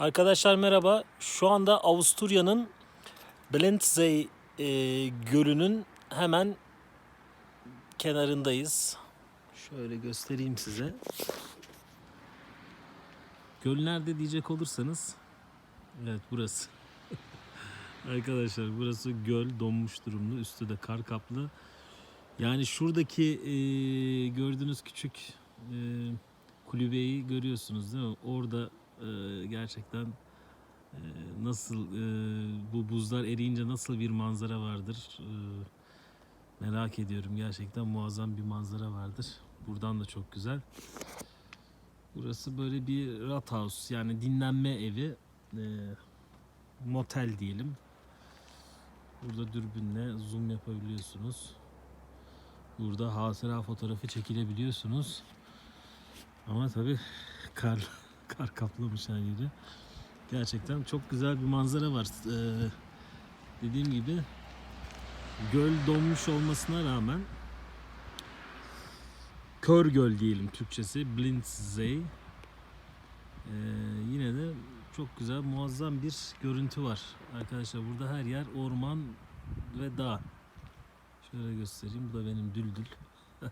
Arkadaşlar merhaba. Şu anda Avusturya'nın Blendsee e, gölünün hemen kenarındayız. Şöyle göstereyim size. Göl nerede diyecek olursanız evet burası. Arkadaşlar burası göl donmuş durumda. Üstü de kar kaplı. Yani şuradaki e, gördüğünüz küçük e, kulübeyi görüyorsunuz değil mi? Orada e, gerçekten e, nasıl e, bu buzlar eriyince nasıl bir manzara vardır e, merak ediyorum. Gerçekten muazzam bir manzara vardır. Buradan da çok güzel. Burası böyle bir rathaus yani dinlenme evi, e, motel diyelim. Burada dürbünle zoom yapabiliyorsunuz. Burada hatıra fotoğrafı çekilebiliyorsunuz. Ama tabii kar kar kaplamış her yeri. Gerçekten çok güzel bir manzara var. Ee, dediğim gibi göl donmuş olmasına rağmen Kör Göl diyelim Türkçesi Blindsee. Ee, yine de çok güzel muazzam bir görüntü var. Arkadaşlar burada her yer orman ve dağ. Şöyle göstereyim. Bu da benim düldül.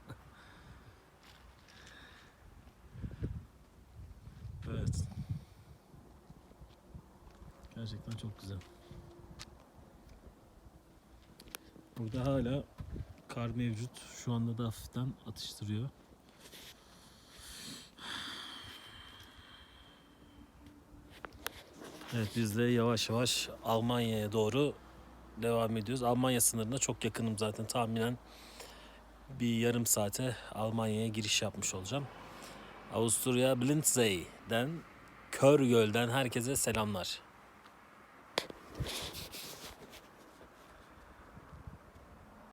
evet. Gerçekten çok güzel. Burada hala kar mevcut. Şu anda da hafiften atıştırıyor. Evet biz de yavaş yavaş Almanya'ya doğru devam ediyoruz. Almanya sınırına çok yakınım zaten tahminen bir yarım saate Almanya'ya giriş yapmış olacağım. Avusturya Blindsee'den Körgöl'den herkese selamlar.